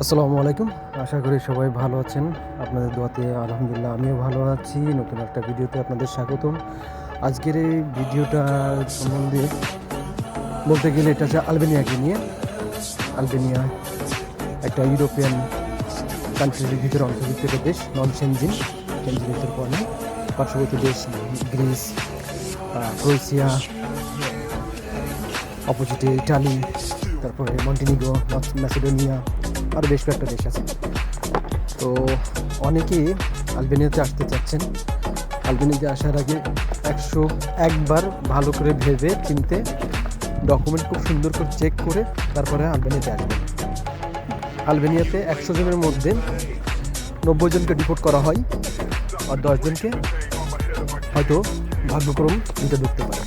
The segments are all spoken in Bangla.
আসসালামু আলাইকুম। আশা করি সবাই ভালো আছেন। আপনাদের দোয়াতে আলহামদুলিল্লাহ আমিও ভালো আছি। নতুন একটা ভিডিওতে আপনাদের স্বাগতম। আজকের এই ভিডিওটা সম্বন্ধে বলতে গেলে এটা হচ্ছে আলবেনিয়াকে নিয়ে। আলবেনিয়া একটা ইউরোপিয়ান কান্ট্রির ভিতরে অন্তর্ভুক্ত একটা দেশ নন সেনজিন সেনজিনের পর পার্শ্ববর্তী দেশ গ্রিস ক্রোয়েশিয়া, অপোজিটে ইটালি, তারপরে মন্টিনিগো ম্যাসিডোনিয়া আরও বেশ কয়েকটা দেশ আছে। তো অনেকেই আলবেনিয়াতে আসতে চাচ্ছেন। আলবেনিয়াতে আসার আগে একশো একবার ভালো করে ভেবে চিনতে ডকুমেন্ট খুব সুন্দর করে চেক করে তারপরে আলবেনিয়াতে আসবেন। আলবেনিয়াতে একশো জনের মধ্যে নব্বই জনকে ডিপোর্ট করা হয় আর দশজনকে হয়তো ভাগ্যক্রম নিতে ঢুকতে পারে।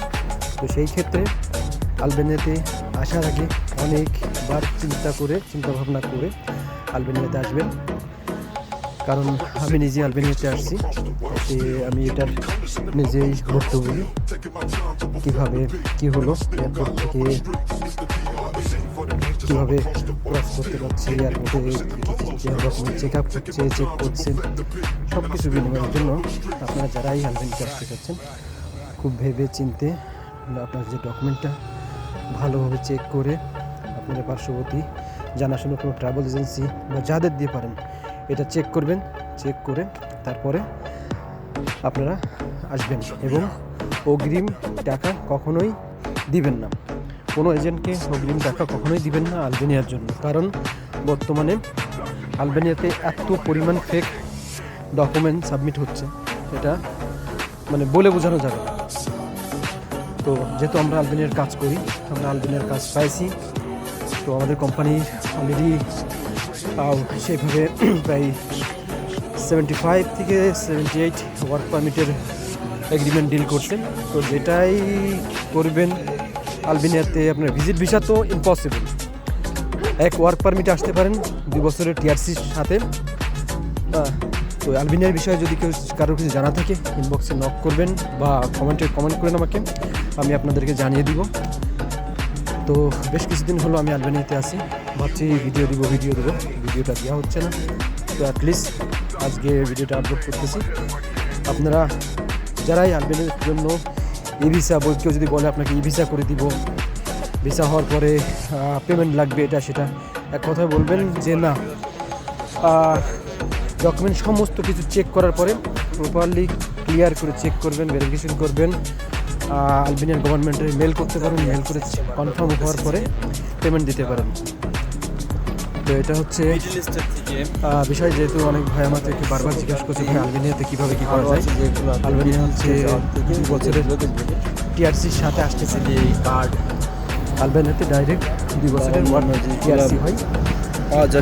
তো সেই ক্ষেত্রে আলবেনিয়াতে আসার আগে অনেকবার চিন্তা করে চিন্তা ভাবনা করে আলবেনিয়াতে আসবেন। কারণ আমি নিজে আলবেনিয়াতে আসছি এতে আমি এটার নিজেই ভুক্তভোগী কীভাবে, কী হলো এয়ারপোর্ট থেকে কীভাবে ক্রস করতে পারছি এয়ারপোর্টে রকম চেক আপ করছে চেক করছেন সব কিছু বিনিময়ের জন্য আপনারা যারাই আলবেনিয়াতে আসতে চাচ্ছেন, খুব ভেবে চিনতে আপনার যে ডকুমেন্টটা ভালোভাবে চেক করে আপনাদের পার্শ্ববর্তী জানাশোনা কোনো ট্রাভেল এজেন্সি বা যাদের দিয়ে পারেন, এটা চেক করবেন চেক করে তারপরে আপনারা আসবেন এবং অগ্রিম টাকা কখনোই দিবেন না। কোনো এজেন্টকে অগ্রিম টাকা কখনোই দিবেন না আলবেনিয়ার জন্য। কারণ বর্তমানে আলবেনিয়াতে এত পরিমাণ ফেক ডকুমেন্ট সাবমিট হচ্ছে, এটা মানে বলে বোঝানো যাবে না। তো যেহেতু আমরা আলবেনিয়ার কাজ করি, আমরা আলবেনিয়ার কাজ পাইছি। তো আমাদের কোম্পানি অলরেডি সেইভাবে প্রায় সেভেন্টি ফাইভ থেকে সেভেন্টি এইট ওয়ার্ক পারমিটের এগ্রিমেন্ট ডিল করছেন। তো যেটাই করবেন, আলবেনিয়াতে আপনার ভিজিট ভিসা তো ইম্পসিবল এক ওয়ার্ক পারমিট আসতে পারেন দুই বছরের টিআরসির সাথে। তো আলবেনিয়ার বিষয়ে যদি কেউ কারোর কিছু জানা থাকে ইনবক্সে নক করবেন বা কমেন্টে কমেন্ট করেন আমাকে, আমি আপনাদেরকে জানিয়ে দিব। তো বেশ কিছুদিন হলো আমি আলবেনিয়াতে আছি, ভাবছি ভিডিও দিব ভিডিও দেবো। ভিডিওটা দেওয়া হচ্ছে না। তো অ্যাটলিস্ট আজকে ভিডিওটা আপলোড করতেছি। আপনারা যারাই আলবেনিয়ার জন্য ই ভিসা বই কেউ যদি বলে আপনাকে ই ভিসা করে দিব ভিসা হওয়ার পরে পেমেন্ট লাগবে এটা, সেটা, এক কথায় বলবেন যে না ডকুমেন্ট সমস্ত কিছু চেক করার পরে প্রপারলি ক্লিয়ার করে চেক করবেন ভেরিফিকেশন করবেন আলবেনিয়ান গভর্নমেন্টের মেল করতে পারেন মেল করে কনফার্ম হওয়ার পরে পেমেন্ট দিতে পারেন। তো এটা হচ্ছে বিষয় যেহেতু অনেক ভাই আমাদেরকে বারবার জিজ্ঞাসা করছে ভাই আলবেনিয়াতে কীভাবে কী করা যায়? আলবেনিয়া হচ্ছে দুই বছরের টিআরসির সাথে আসতেছে। এই কার্ড আলবেনিয়াতে ডাইরেক্ট দুই বছরের টিআরসি হয়।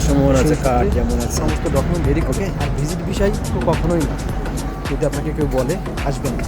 সম্ভাবনা আছে কার্ড যেমন আছে। সমস্ত ডকুমেন্ট ভেরি করে আর ভিজিট বিষয় তো কখনোই না। যদি আপনাকে কেউ বলে আসবেন না।